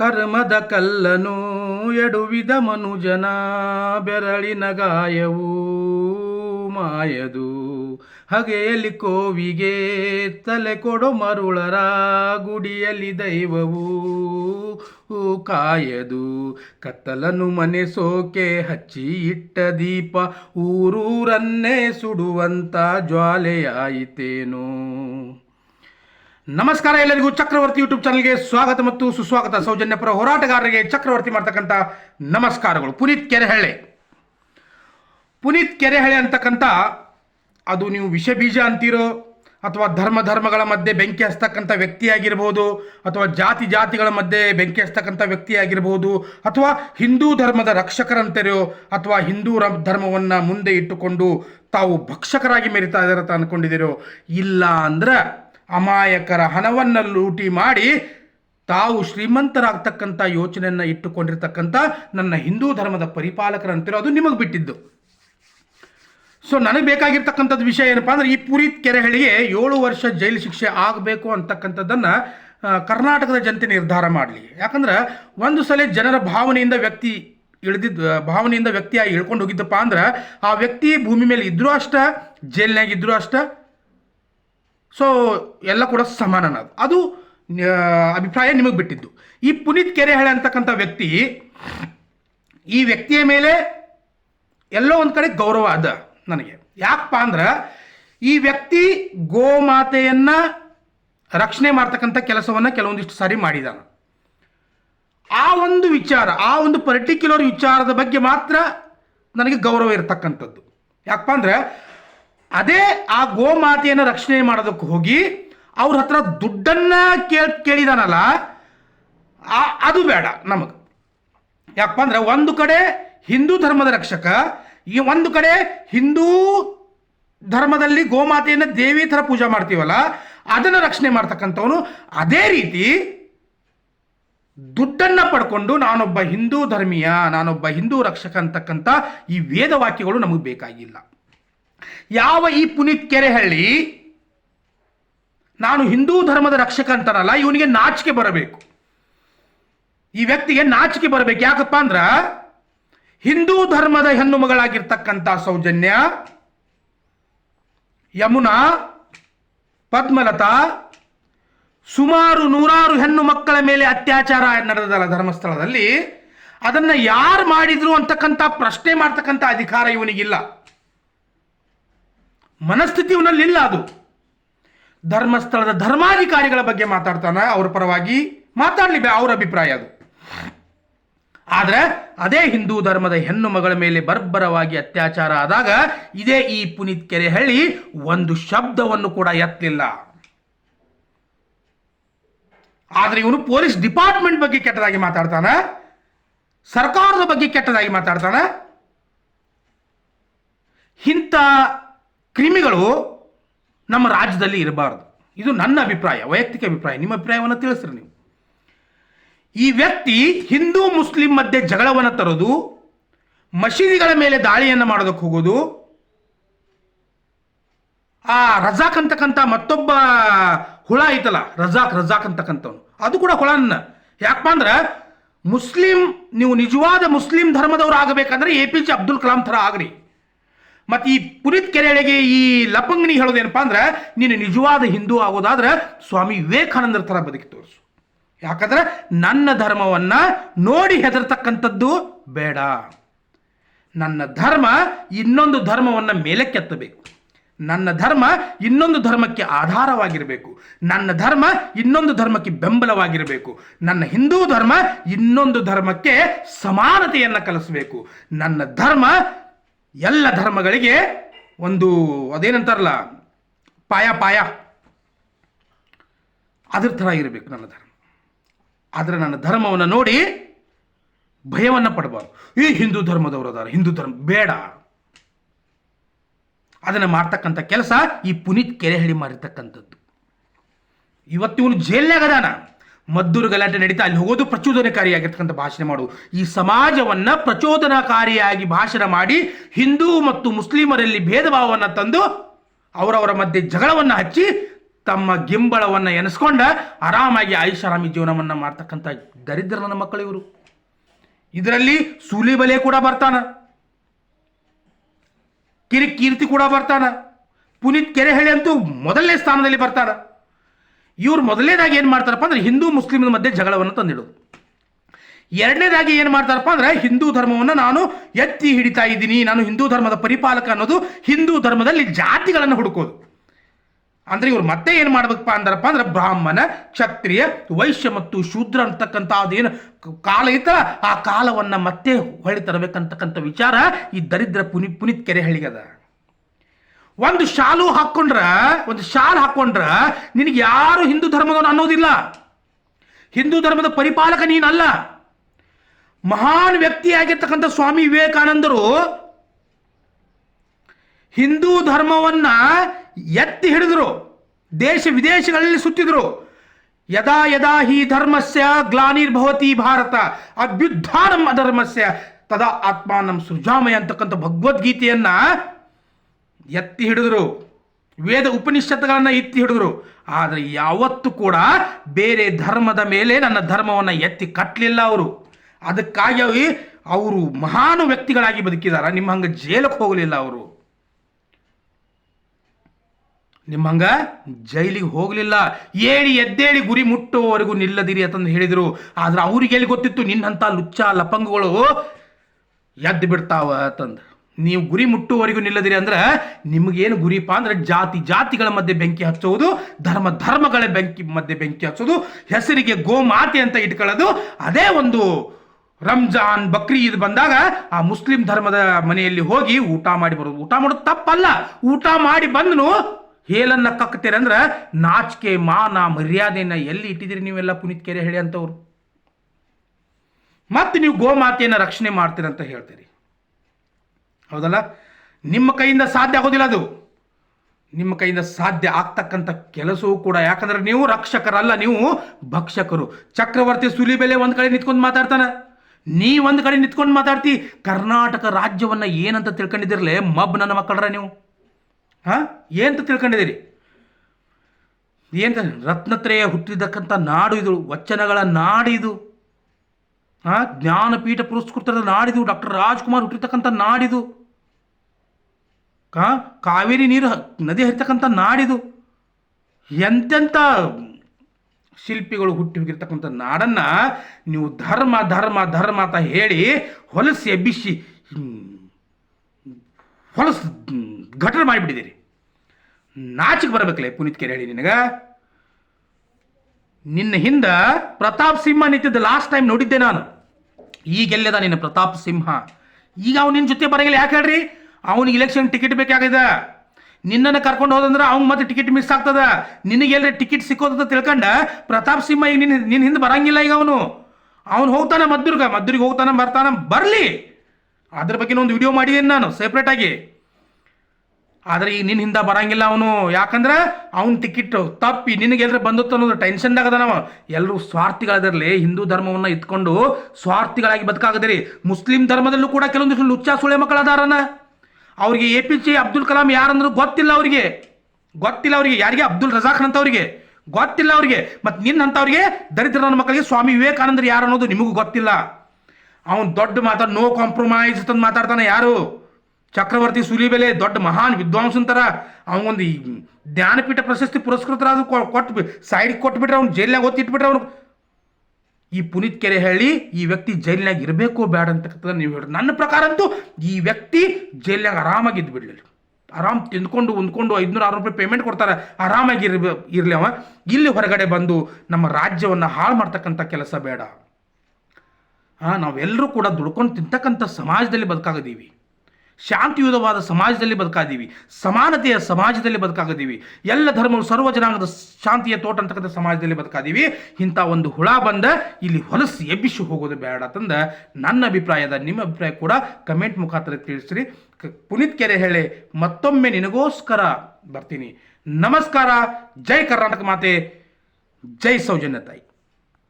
ಕರ್ಮದ ಕಲ್ಲನು ಎಡುವಿದ ಮನುಜನ ಬೆರಳಿನ ಗಾಯವು ಮಾಯದು. ಹಗೆಯಲ್ಲಿ ಕೋವಿಗೆ ತಲೆ ಕೊಡೋ ಮರುಳರ ಗುಡಿಯಲ್ಲಿ ದೈವವು ಕಾಯದು. ಕತ್ತಲನು ಮನೆ ಸೋಕೆ ಹಚ್ಚಿ ಇಟ್ಟ ದೀಪ ಊರೂರನ್ನೇ ಸುಡುವಂತ ಜ್ವಾಲೆಯಾಯಿತೇನು. ನಮಸ್ಕಾರ ಎಲ್ಲರಿಗೂ ಚಕ್ರವರ್ತಿ ಯೂಟ್ಯೂಬ್ ಚಾನಲ್ಗೆ ಸ್ವಾಗತ ಮತ್ತು ಸುಸ್ವಾಗತ ಸೌಜನ್ಯಪರ ಹೋರಾಟಗಾರರಿಗೆ ಚಕ್ರವರ್ತಿ ಮಾಡ್ತಕ್ಕಂಥ ನಮಸ್ಕಾರಗಳು. ಪುನೀತ್ ಕೆರೆಹಳೆ ಪುನೀತ್ ಕೆರೆಹಳೆ ಅಂತಕ್ಕಂಥ ಅದು ನೀವು ವಿಷಬೀಜ ಅಂತೀರೋ ಅಥವಾ ಧರ್ಮ ಧರ್ಮಗಳ ಮಧ್ಯೆ ಬೆಂಕಿ ಹಚ್ತಕ್ಕಂಥ ವ್ಯಕ್ತಿಯಾಗಿರ್ಬೋದು ಅಥವಾ ಜಾತಿ ಜಾತಿಗಳ ಮಧ್ಯೆ ಬೆಂಕಿ ಹಚ್ತಕ್ಕಂಥ ವ್ಯಕ್ತಿಯಾಗಿರ್ಬೋದು ಅಥವಾ ಹಿಂದೂ ಧರ್ಮದ ರಕ್ಷಕರಂತಿರೋ ಅಥವಾ ಹಿಂದೂ ಧರ್ಮವನ್ನು ಮುಂದೆ ಇಟ್ಟುಕೊಂಡು ತಾವು ಭಕ್ಷಕರಾಗಿ ಮೆರಿತಾ ಅಂತ ಅಂದ್ಕೊಂಡಿದ್ದೀರೋ ಇಲ್ಲ ಅಂದ್ರೆ ಅಮಾಯಕರ ಹಣವನ್ನು ಲೂಟಿ ಮಾಡಿ ತಾವು ಶ್ರೀಮಂತರಾಗ್ತಕ್ಕಂಥ ಯೋಚನೆಯನ್ನು ಇಟ್ಟುಕೊಂಡಿರ್ತಕ್ಕಂಥ ನನ್ನ ಹಿಂದೂ ಧರ್ಮದ ಪರಿಪಾಲಕರಂತಿರೋ ಅದು ನಿಮಗೆ ಬಿಟ್ಟಿದ್ದು. ಸೊ ನನಗೆ ಬೇಕಾಗಿರ್ತಕ್ಕಂಥದ್ದು ವಿಷಯ ಏನಪ್ಪ ಅಂದ್ರೆ ಈ ಪುರೀತ್ ಕೆರೆಹಳಿಗೆ ಏಳು ವರ್ಷ ಜೈಲು ಶಿಕ್ಷೆ ಆಗಬೇಕು ಅಂತಕ್ಕಂಥದ್ದನ್ನು ಕರ್ನಾಟಕದ ಜನತೆ ನಿರ್ಧಾರ ಮಾಡಲಿ. ಯಾಕಂದ್ರೆ ಒಂದು ಸಲ ಜನರ ಭಾವನೆಯಿಂದ ವ್ಯಕ್ತಿ ಇಳಿದಿದ್ದ ಭಾವನೆಯಿಂದ ವ್ಯಕ್ತಿಯಾಗಿ ಇಳ್ಕೊಂಡು ಹೋಗಿದ್ದಪ್ಪ ಅಂದ್ರೆ ಆ ವ್ಯಕ್ತಿ ಭೂಮಿ ಮೇಲೆ ಇದ್ದರೂ ಅಷ್ಟ ಜೈಲಿನಾಗಿದ್ದರೂ ಅಷ್ಟ ಸೊ ಎಲ್ಲ ಕೂಡ ಸಮಾನ ಅದು. ಅದು ಅಭಿಪ್ರಾಯ ನಿಮಗೆ ಬಿಟ್ಟಿದ್ದು. ಈ ಪುನೀತ್ ಕೆರೆಹಳೆ ಅಂತಕ್ಕಂಥ ವ್ಯಕ್ತಿ, ಈ ವ್ಯಕ್ತಿಯ ಮೇಲೆ ಎಲ್ಲೋ ಒಂದು ಕಡೆ ಗೌರವ ಅದ ನನಗೆ. ಯಾಕಪ್ಪ ಅಂದ್ರೆ, ಈ ವ್ಯಕ್ತಿ ಗೋಮಾತೆಯನ್ನು ರಕ್ಷಣೆ ಮಾಡ್ತಕ್ಕಂಥ ಕೆಲಸವನ್ನು ಕೆಲವೊಂದಿಷ್ಟು ಸಾರಿ ಮಾಡಿದಾನ. ಆ ಒಂದು ವಿಚಾರ, ಆ ಒಂದು ಪರ್ಟಿಕ್ಯುಲರ್ ವಿಚಾರದ ಬಗ್ಗೆ ಮಾತ್ರ ನನಗೆ ಗೌರವ ಇರತಕ್ಕಂಥದ್ದು. ಯಾಕಪ್ಪ ಅಂದ್ರೆ ಅದೇ ಆ ಗೋಮಾತೆಯನ್ನು ರಕ್ಷಣೆ ಮಾಡೋದಕ್ಕೆ ಹೋಗಿ ಅವ್ರ ಹತ್ರ ದುಡ್ಡನ್ನ ಕೇಳ್, ಕೇಳಿದಾನಲ್ಲ ಅದು ಬೇಡ ನಮಗೆ. ಯಾಕಪ್ಪ ಅಂದ್ರೆ ಒಂದು ಕಡೆ ಹಿಂದೂ ಧರ್ಮದ ರಕ್ಷಕ, ಈ ಒಂದು ಕಡೆ ಹಿಂದೂ ಧರ್ಮದಲ್ಲಿ ಗೋಮಾತೆಯನ್ನು ದೇವಿ ಥರ ಪೂಜೆ ಮಾಡ್ತೀವಲ್ಲ, ಅದನ್ನು ರಕ್ಷಣೆ ಮಾಡ್ತಕ್ಕಂಥವನು ಅದೇ ರೀತಿ ದುಡ್ಡನ್ನ ಪಡ್ಕೊಂಡು ನಾನೊಬ್ಬ ಹಿಂದೂ ಧರ್ಮೀಯ, ನಾನೊಬ್ಬ ಹಿಂದೂ ರಕ್ಷಕ ಅಂತಕ್ಕಂಥ ಈ ವೇದ ವಾಕ್ಯಗಳು ನಮಗೆ ಬೇಕಾಗಿಲ್ಲ. ಯಾವ ಈ ಪುನೀತ್ ಕೆರೆಹಳ್ಳಿ? ನಾನು ಹಿಂದೂ ಧರ್ಮದ ರಕ್ಷಕ ಅಂತಾರಲ್ಲ ಇವನಿಗೆ ನಾಚಿಕೆ ಬರಬೇಕು. ಈ ವ್ಯಕ್ತಿಗೆ ನಾಚಿಕೆ ಬರಬೇಕು. ಯಾಕಪ್ಪ ಅಂದ್ರ, ಹಿಂದೂ ಧರ್ಮದ ಹೆಣ್ಣು ಮಗಳಾಗಿರ್ತಕ್ಕಂಥ ಸೌಜನ್ಯ, ಯಮುನಾ, ಪದ್ಮಲತಾ, ಸುಮಾರು ನೂರಾರು ಹೆಣ್ಣು ಮಕ್ಕಳ ಮೇಲೆ ಅತ್ಯಾಚಾರ ನಡೆದಲ್ಲ ಧರ್ಮಸ್ಥಳದಲ್ಲಿ, ಅದನ್ನ ಯಾರು ಮಾಡಿದ್ರು ಅಂತಕ್ಕಂಥ ಪ್ರಶ್ನೆ ಮಾಡ್ತಕ್ಕಂಥ ಅಧಿಕಾರ ಇವನಿಗಿಲ್ಲ. ಮನಸ್ಥಿತಿ ಇಲ್ಲ ಅದು. ಧರ್ಮಸ್ಥಳದ ಧರ್ಮಾಧಿಕಾರಿಗಳ ಬಗ್ಗೆ ಮಾತಾಡ್ತಾನೆ, ಅವ್ರ ಪರವಾಗಿ ಮಾತಾಡ್ಲಿ ಅವ್ರ ಅಭಿಪ್ರಾಯ ಅದು. ಆದ್ರೆ ಅದೇ ಹಿಂದೂ ಧರ್ಮದ ಹೆಣ್ಣು ಮಗಳ ಮೇಲೆ ಬರ್ಬರವಾಗಿ ಅತ್ಯಾಚಾರ ಆದಾಗ ಇದೇ ಈ ಪುನೀತ್ ಕೆರೆಹಳ್ಳಿ ಒಂದು ಶಬ್ದವನ್ನು ಕೂಡ ಎತ್ತಲಿಲ್ಲ. ಆದರೆ ಇವನು ಪೊಲೀಸ್ ಡಿಪಾರ್ಟ್ಮೆಂಟ್ ಬಗ್ಗೆ ಕೆಟ್ಟದಾಗಿ ಮಾತಾಡ್ತಾನೆ, ಸರ್ಕಾರದ ಬಗ್ಗೆ ಕೆಟ್ಟದಾಗಿ ಮಾತಾಡ್ತಾನೆ. ಇಂಥ ಕ್ರಿಮಿಗಳು ನಮ್ಮ ರಾಜ್ಯದಲ್ಲಿ ಇರಬಾರ್ದು. ಇದು ನನ್ನ ಅಭಿಪ್ರಾಯ, ವೈಯಕ್ತಿಕ ಅಭಿಪ್ರಾಯ. ನಿಮ್ಮ ಅಭಿಪ್ರಾಯವನ್ನು ತಿಳಿಸ್ರಿ ನೀವು. ಈ ವ್ಯಕ್ತಿ ಹಿಂದೂ ಮುಸ್ಲಿಂ ಮಧ್ಯೆ ಜಗಳವನ್ನು ತರೋದು, ಮಸೀದಿಗಳ ಮೇಲೆ ದಾಳಿಯನ್ನು ಮಾಡೋದಕ್ಕೆ ಹೋಗೋದು, ಆ ರಜಾಕ್ ಅಂತಕ್ಕಂಥ ಮತ್ತೊಬ್ಬ ಹುಳ ಐತಲ್ಲ, ರಜಾಕ್ ರಜಾಕ್ ಅಂತಕ್ಕಂಥವ್ನು. ಅದು ಕೂಡ ಹುಳನ್ನ ಯಾಕಪ್ಪ ಅಂದ್ರೆ, ಮುಸ್ಲಿಂ, ನೀವು ನಿಜವಾದ ಮುಸ್ಲಿಂ ಧರ್ಮದವರು ಆಗಬೇಕಂದ್ರೆ A P J Abdul Kalam ಥರ ಆಗ್ರಿ. ಮತ್ತು ಈ ಪುನೀತ್ ಕೆರೆಯೊಳಗೆ ಈ ಲಪಂಗಣಿ ಹೇಳೋದೇನಪ್ಪ ಅಂದ್ರೆ, ನೀನು ನಿಜವಾದ ಹಿಂದೂ ಆಗೋದಾದ್ರೆ ಸ್ವಾಮಿ ವಿವೇಕಾನಂದರ ಥರ ಬದುಕಿ ತೋರಿಸು. ಯಾಕಂದ್ರೆ ನನ್ನ ಧರ್ಮವನ್ನ ನೋಡಿ ಹೆದರ್ತಕ್ಕಂಥದ್ದು ಬೇಡ. ನನ್ನ ಧರ್ಮ ಇನ್ನೊಂದು ಧರ್ಮವನ್ನು ಮೇಲಕ್ಕೆತ್ತಬೇಕು ನನ್ನ ಧರ್ಮ ಇನ್ನೊಂದು ಧರ್ಮಕ್ಕೆ ಆಧಾರವಾಗಿರಬೇಕು. ನನ್ನ ಧರ್ಮ ಇನ್ನೊಂದು ಧರ್ಮಕ್ಕೆ ಬೆಂಬಲವಾಗಿರಬೇಕು. ನನ್ನ ಹಿಂದೂ ಧರ್ಮ ಇನ್ನೊಂದು ಧರ್ಮಕ್ಕೆ ಸಮಾನತೆಯನ್ನು ಕಲಿಸಬೇಕು. ನನ್ನ ಧರ್ಮ ಎಲ್ಲ ಧರ್ಮಗಳಿಗೆ ಒಂದು ಅದೇನಂತಾರಲ್ಲ, ಪಾಯ ಪಾಯ. ಅದ್ರ ಥರ ಇರಬೇಕು ನನ್ನ ಧರ್ಮ. ಆದರೆ ನನ್ನ ಧರ್ಮವನ್ನು ನೋಡಿ ಭಯವನ್ನು ಪಡಬಾರ್ದು. ಈ ಹಿಂದೂ ಧರ್ಮದವರು ಅದಾರ, ಹಿಂದೂ ಧರ್ಮ, ಬೇಡ. ಅದನ್ನು ಮಾಡ್ತಕ್ಕಂಥ ಕೆಲಸ ಈ ಪುನೀತ್ ಕೆರೆಹಳ್ಳಿ ಮಾಡಿರ್ತಕ್ಕಂಥದ್ದು ಇವತ್ತು ಇವನು ಜೈಲ್ನಾಗ ಅದಾನ. ಮದ್ದೂರು ಗಲಾಟೆ ನಡೀತಾ ಅಲ್ಲಿ ಹೋಗೋದು ಪ್ರಚೋದನಕಾರಿಯಾಗಿರ್ತಕ್ಕಂಥ ಭಾಷಣ ಮಾಡು. ಈ ಸಮಾಜವನ್ನ ಪ್ರಚೋದನಕಾರಿಯಾಗಿ ಭಾಷಣ ಮಾಡಿ ಹಿಂದೂ ಮತ್ತು ಮುಸ್ಲಿಮರಲ್ಲಿ ಭೇದ ಭಾವವನ್ನು ತಂದು ಅವರವರ ಮಧ್ಯೆ ಜಗಳವನ್ನು ಹಚ್ಚಿ ತಮ್ಮ ಗಿಂಬಳವನ್ನು ಎನಿಸ್ಕೊಂಡ ಆರಾಮಾಗಿ ಆಯುಷಾರಾಮಿ ಜೀವನವನ್ನು ಮಾಡ್ತಕ್ಕಂಥ ದರಿದ್ರ ನನ್ನ ಮಕ್ಕಳು ಇವರು. ಇದರಲ್ಲಿ ಸೂಲಿಬಲೆ ಕೂಡ ಬರ್ತಾನ. ಕಿರಿ ಕೀರ್ತಿ ಕೂಡ ಬರ್ತಾನ. ಪುನೀತ್ ಕೆರೆಹಳ್ಳಿ ಅಂತೂ ಮೊದಲನೇ ಸ್ಥಾನದಲ್ಲಿ ಬರ್ತಾರ ಇವ್ರು ಮೊದಲನೇದಾಗಿ ಏನು ಮಾಡ್ತಾರಪ್ಪ ಅಂದ್ರೆ ಹಿಂದೂ ಮುಸ್ಲಿಮರ ಮಧ್ಯೆ ಜಗಳವನ್ನು ತಂದಿಡೋದು. ಎರಡನೇದಾಗಿ ಏನು ಮಾಡ್ತಾರಪ್ಪ ಅಂದ್ರೆ ಹಿಂದೂ ಧರ್ಮವನ್ನು ನಾನು ಎತ್ತಿ ಹಿಡಿತಾ ಇದ್ದೀನಿ, ನಾನು ಹಿಂದೂ ಧರ್ಮದ ಪರಿಪಾಲಕ ಅನ್ನೋದು ಹಿಂದೂ ಧರ್ಮದಲ್ಲಿ ಜಾತಿಗಳನ್ನು ಹುಡುಕೋದು. ಅಂದರೆ ಇವ್ರು ಮತ್ತೆ ಏನು ಮಾಡ್ಬೇಕಪ್ಪ ಅಂದರಪ್ಪ ಅಂದ್ರೆ ಬ್ರಾಹ್ಮಣ, ಕ್ಷತ್ರಿಯ, ವೈಶ್ಯ ಮತ್ತು ಶೂದ್ರ ಅಂತಕ್ಕಂಥ ಅದೇನು ಕಾಲ ಇತ್ತಲ್ಲ, ಆ ಕಾಲವನ್ನು ಮತ್ತೆ ಹೊಳಿ ತರಬೇಕಂತಕ್ಕಂಥ ವಿಚಾರ ಈ ದರಿದ್ರ ಪುನಿ, ಪುನೀತ್ ಕೆರೆ ಕೆರೆಹಳ್ಳಿಗದ ಒಂದು ಶಾಲು ಹಾಕ್ಕೊಂಡ್ರ ಒಂದು ಶಾಲ್ ಹಾಕ್ಕೊಂಡ್ರ ನಿನಗೆ ಯಾರು ಹಿಂದೂ ಧರ್ಮದವನು ಅನ್ನೋದಿಲ್ಲ. ಹಿಂದೂ ಧರ್ಮದ ಪರಿಪಾಲಕ ನೀನಲ್ಲ. ಮಹಾನ್ ವ್ಯಕ್ತಿಯಾಗಿರ್ತಕ್ಕಂಥ ಸ್ವಾಮಿ ವಿವೇಕಾನಂದರು ಹಿಂದೂ ಧರ್ಮವನ್ನ ಎತ್ತಿ ಹಿಡಿದ್ರು, ದೇಶ ವಿದೇಶಗಳಲ್ಲಿ ಸುತ್ತಿದ್ರು. ಯದಾ ಯದಾ ಹಿ ಧರ್ಮಸ್ಯ ಗ್ಲಾನಿರ್ಭವತಿ ಭಾರತ, ಅಭ್ಯುತ್ಥಾನಂ ಧರ್ಮಸ್ಯ ತದಾ ಆತ್ಮಾನಂ ಸೃಜಾಮಯ ಅಂತಕ್ಕಂಥ ಭಗವದ್ಗೀತೆಯನ್ನ ಎತ್ತಿ ಹಿಡಿದ್ರು. ವೇದ ಉಪನಿಷತ್ತುಗಳನ್ನು ಎತ್ತಿ ಹಿಡಿದ್ರು. ಆದರೆ ಯಾವತ್ತೂ ಕೂಡ ಬೇರೆ ಧರ್ಮದ ಮೇಲೆ ನನ್ನ ಧರ್ಮವನ್ನು ಎತ್ತಿ ಕಟ್ಟಲಿಲ್ಲ ಅವರು. ಅದಕ್ಕಾಗಿ ಅವರು ಮಹಾನು ವ್ಯಕ್ತಿಗಳಾಗಿ ಬದುಕಿದಾರ. ನಿಮ್ಮ ಹಂಗೆ ಜೈಲಕ್ಕೆ ಹೋಗಲಿಲ್ಲ ಅವರು. ನಿಮ್ಮ ಹಂಗ ಜೈಲಿಗೆ ಹೋಗಲಿಲ್ಲ. ಏಳಿ ಎದ್ದೇಳಿ ಗುರಿ ಮುಟ್ಟುವವರೆಗೂ ನಿಲ್ಲದಿರಿ ಅಂತಂದು ಹೇಳಿದರು. ಆದ್ರೆ ಅವ್ರಿಗೆ ಎಲ್ಲಿ ಗೊತ್ತಿತ್ತು ನಿನ್ನಂಥ ಲುಚ್ಚ ಲಪಂಗಗಳು ಎದ್ದು ಬಿಡ್ತಾವ ಅಂತಂದು. ನೀವು ಗುರಿ ಮುಟ್ಟುವವರೆಗೂ ನಿಲ್ಲದಿರಿ ಅಂದ್ರೆ ನಿಮಗೇನು ಗುರಿಪ ಅಂದ್ರೆ ಜಾತಿ ಜಾತಿಗಳ ಮಧ್ಯೆ ಬೆಂಕಿ ಹಚ್ಚೋದು ಧರ್ಮ ಧರ್ಮಗಳ ಬೆಂಕಿ ಮಧ್ಯೆ ಬೆಂಕಿ ಹಚ್ಚೋದು ಹೆಸರಿಗೆ ಗೋಮಾತೆ ಅಂತ ಇಟ್ಕೊಳ್ಳೋದು. ಅದೇ ಒಂದು ರಂಜಾನ್ ಬಕ್ರೀದ್ ಬಂದಾಗ ಆ ಮುಸ್ಲಿಂ ಧರ್ಮದ ಮನೆಯಲ್ಲಿ ಹೋಗಿ ಊಟ ಮಾಡಿ ಬರೋದು. ಊಟ ಮಾಡೋದು ತಪ್ಪಲ್ಲ. ಊಟ ಮಾಡಿ ಬಂದನು ಹೇಲನ್ನ ಕಕ್ತೀರ ಅಂದ್ರೆ ನಾಚಿಕೆ, ಮಾನ, ಮರ್ಯಾದೆಯನ್ನ ಎಲ್ಲಿ ಇಟ್ಟಿದ್ದೀರಿ ನೀವೆಲ್ಲ ಪುನೀತ್ ಕೆರೆ ಹೇಳಿ ಅಂತವ್ರು? ಮತ್ತೆ ನೀವು ಗೋಮಾತೆಯನ್ನು ರಕ್ಷಣೆ ಮಾಡ್ತೀರಂತ ಹೇಳ್ತೀರಿ. ಹೌದಲ್ಲ? ನಿಮ್ಮ ಕೈಯಿಂದ ಸಾಧ್ಯ ಆಗೋದಿಲ್ಲ ಅದು. ನಿಮ್ಮ ಕೈಯಿಂದ ಸಾಧ್ಯ ಆಗ್ತಕ್ಕಂಥ ಕೆಲಸವೂ ಕೂಡ, ಯಾಕಂದ್ರೆ ನೀವು ರಕ್ಷಕರಲ್ಲ, ನೀವು ಭಕ್ಷಕರು. ಚಕ್ರವರ್ತಿ ಸುಲಿಬೆಲೆ ಒಂದು ಕಡೆ ನಿಂತ್ಕೊಂಡು ಮಾತಾಡ್ತಾನೆ. ನೀ ಒಂದು ಕಡೆ ನಿಂತ್ಕೊಂಡು ಮಾತಾಡ್ತಿ, ಕರ್ನಾಟಕ ರಾಜ್ಯವನ್ನ ಏನಂತ ತಿಳ್ಕೊಂಡಿದ್ದಿರಲೇ, ಮಬ್ ನನ್ನ ಮಕ್ಕಳ್ರ ನೀವು? ಹಾ? ಏನಂತ ತಿಳ್ಕೊಂಡಿದ್ದೀರಿ? ಏನು ರತ್ನತ್ರೇಯ ಹುಟ್ಟಿದಕ್ಕಂಥ ನಾಡು ಇದು, ವಚನಗಳ ನಾಡು ಇದು. ಹಾಂ? ಜ್ಞಾನಪೀಠ ಪುರಸ್ಕೃತರ ನಾಡಿದು ಡಾಕ್ಟರ್ ರಾಜ್ಕುಮಾರ್ ಹುಟ್ಟಿರ್ತಕ್ಕಂಥ ನಾಡಿದು ಕಾ? ಕಾವೇರಿ ನೀರು ನದಿ ಹರಿತಕ್ಕಂಥ ನಾಡಿದು. ಎಂತೆಂಥ ಶಿಲ್ಪಿಗಳು ಹುಟ್ಟಿ ಹೋಗಿರ್ತಕ್ಕಂಥ ನಾಡನ್ನು ನೀವು ಧರ್ಮ ಧರ್ಮ ಧರ್ಮ ಅಂತ ಹೇಳಿ ಹೊಲಸಿ ಎಬ್ಬಿಸಿ ಹೊಲಸು ಘಟನೆ ಮಾಡಿಬಿಟ್ಟಿದ್ದೀರಿ. ನಾಚಿಗೆ ಬರಬೇಕಲ್ಲ ಪುನೀತ್ ಕೆರೆ ಹೇಳಿ ನಿನಗೆ? ನಿನ್ನ ಹಿಂದ ಪ್ರತಾಪ್ ಸಿಂಹ ನಿಂತಿದ್ದ ಲಾಸ್ಟ್ ಟೈಮ್ ನೋಡಿದ್ದೆ ನಾನು. ಈಗೆಲ್ಲದ ನಿನ್ನ ಪ್ರತಾಪ್ ಸಿಂಹ? ಈಗ ಅವ್ನು ನಿನ್ನ ಜೊತೆ ಬರಗಿಲ್ಲ ಯಾಕೆ ಹೇಳ್ರಿ? ಅವನಿಗೆ ಇಲೆಕ್ಷನ್ ಟಿಕೆಟ್ ಬೇಕಾಗಿದೆ. ನಿನ್ನನ್ನು ಕರ್ಕೊಂಡು ಹೋದಂದ್ರೆ ಅವ್ನು ಮತ್ತೆ ಟಿಕೆಟ್ ಮಿಸ್ ಆಗ್ತದ. ನಿನಗೆ ಎಲ್ಲರ ಟಿಕೆಟ್ ಸಿಕ್ಕೋದಂತ ತಿಳ್ಕೊಂಡ ಪ್ರತಾಪ್ ಸಿಂಹ ಈಗ ನಿನ್ನ ನಿನ್ನ ಹಿಂದೆ ಬರಂಗಿಲ್ಲ ಈಗ ಅವನು. ಅವನು ಹೋಗ್ತಾನೆ ಮದ್ದೂರ್ಗ. ಮದ್ದೂರಿಗೆ ಹೋಗ್ತಾನೆ ಬರ್ತಾನೆ ಬರಲಿ. ಅದ್ರ ಬಗ್ಗೆ ಒಂದು ವಿಡಿಯೋ ಮಾಡಿದ್ದೀನಿ ನಾನು ಸೆಪ್ರೇಟಾಗಿ ಆದ್ರೆ ಈಗ ನಿನ್ನ ಹಿಂದೆ ಬರಂಗಿಲ್ಲ ಅವನು. ಯಾಕಂದ್ರೆ ಅವ್ನ ಟಿಕೆಟ್ ತಪ್ಪಿ ನಿನಗೆ ಎಲ್ಲರೂ ಬಂದತ್ತು ಅನ್ನೋದು ಟೆನ್ಷನ್ದಾಗ ಅದ ನಾವು ಎಲ್ಲರೂ ಸ್ವಾರ್ಥಿಗಳದಿರಲಿ ಹಿಂದೂ ಧರ್ಮವನ್ನ ಇಟ್ಕೊಂಡು ಸ್ವಾರ್ಥಿಗಳಾಗಿ ಬದುಕಾಗದಿರಿ. ಮುಸ್ಲಿಂ ಧರ್ಮದಲ್ಲೂ ಕೂಡ ಕೆಲವೊಂದಿಷ್ಟು ಲುಚ್ಚ ಸುಳೆ ಮಕ್ಕಳದಾರನ. ಅವ್ರಿಗೆ A P J Abdul Kalam ಯಾರಂದ್ರೂ ಗೊತ್ತಿಲ್ಲ ಅವರಿಗೆ. ಗೊತ್ತಿಲ್ಲ ಅವರಿಗೆ. ಯಾರಿಗೆ? ಅಬ್ದುಲ್ ರಜಾಕ್ ಅಂತವ್ರಿಗೆ ಗೊತ್ತಿಲ್ಲ ಅವರಿಗೆ. ಮತ್ತು ನಿನ್ನಂಥವ್ರಿಗೆ ದರಿದ್ರ ನನ್ನ ಮಕ್ಕಳಿಗೆ ಸ್ವಾಮಿ ವಿವೇಕಾನಂದರು ಯಾರು ಅನ್ನೋದು ನಿಮಗೂ ಗೊತ್ತಿಲ್ಲ. ಅವನು ದೊಡ್ಡ ಮಾತಾಡ ನೋ ಕಾಂಪ್ರಮೈಸ್ ತಂದು ಮಾತಾಡ್ತಾನೆ ಯಾರು? ಚಕ್ರವರ್ತಿ ಸುಲಿಬೆಲೆ, ದೊಡ್ಡ ಮಹಾನ್ ವಿದ್ವಾಂಸ ಥರ ಅವನೊಂದು ಜ್ಞಾನಪೀಠ ಪ್ರಶಸ್ತಿ ಪುರಸ್ಕೃತರಾದ ಕೊಟ್ಟು ಸೈಡ್ ಕೊಟ್ಬಿಟ್ರೆ ಅವ್ನು ಜೈಲ್ನಾಗ ಓದ್ತಿಟ್ಬಿಟ್ರೆ ಅವನು ಈ ಪುನೀತ್ ಕೆರೆ ಹೇಳಿ ಈ ವ್ಯಕ್ತಿ ಜೈಲಿನಾಗ ಇರಬೇಕು ಬೇಡ ಅಂತಕ್ಕಂಥದ್ದು ನೀವು ಹೇಳಿ ನನ್ನ ಪ್ರಕಾರ ಅಂತೂ ಈ ವ್ಯಕ್ತಿ ಜೈಲಿನಾಗ ಆರಾಮಾಗಿ ಇದ್ದು ಬಿಡಲಿ ಆರಾಮ್ ತಿಂದ್ಕೊಂಡು, ಉಂದ್ಕೊಂಡು ಐದುನೂರು ಆರು ರೂಪಾಯಿ ಪೇಮೆಂಟ್ ಕೊಡ್ತಾರೆ. ಆರಾಮಾಗಿ ಇರ್ಬೇ, ಇರಲಿ ಅವ. ಇಲ್ಲಿ ಹೊರಗಡೆ ಬಂದು ನಮ್ಮ ರಾಜ್ಯವನ್ನು ಹಾಳು ಮಾಡ್ತಕ್ಕಂಥ ಕೆಲಸ ಬೇಡ. ಹಾಂ ನಾವೆಲ್ಲರೂ ಕೂಡ ದುಡ್ಕೊಂಡು ತಿಂತಕ್ಕಂಥ ಸಮಾಜದಲ್ಲಿ ಬದುಕಾಗದೀವಿ. ಶಾಂತಿಯುತವಾದ ಸಮಾಜದಲ್ಲಿ ಬದುಕಾದೀವಿ. ಸಮಾನತೆಯ ಸಮಾಜದಲ್ಲಿ ಬದುಕಾಗದೀವಿ. ಎಲ್ಲ ಧರ್ಮಗಳು ಸರ್ವ ಜನಾಂಗದ ಶಾಂತಿಯ ತೋಟ ಅಂತಕ್ಕಂಥ ಸಮಾಜದಲ್ಲಿ ಬದುಕಾದೀವಿ. ಇಂಥ ಒಂದು ಹುಳ ಬಂದ ಇಲ್ಲಿ ಹೊಲಸು ಎಬ್ಬಿಸಿ ಹೋಗೋದು ಬೇಡ ಅಂತಂದ ನನ್ನ ಅಭಿಪ್ರಾಯದ ನಿಮ್ಮ ಅಭಿಪ್ರಾಯ ಕೂಡ ಕಮೆಂಟ್ ಮುಖಾಂತರ ತಿಳಿಸ್ರಿ. ಪುನೀತ್ ಕೆರೆ ಹೇಳಿ, ಮತ್ತೊಮ್ಮೆ ನಿನಗೋಸ್ಕರ ಬರ್ತೀನಿ. ನಮಸ್ಕಾರ, ಜೈ ಕರ್ನಾಟಕ ಮಾತೆ, ಜೈ ಸೌಜನ್ಯ ತಾಯಿ.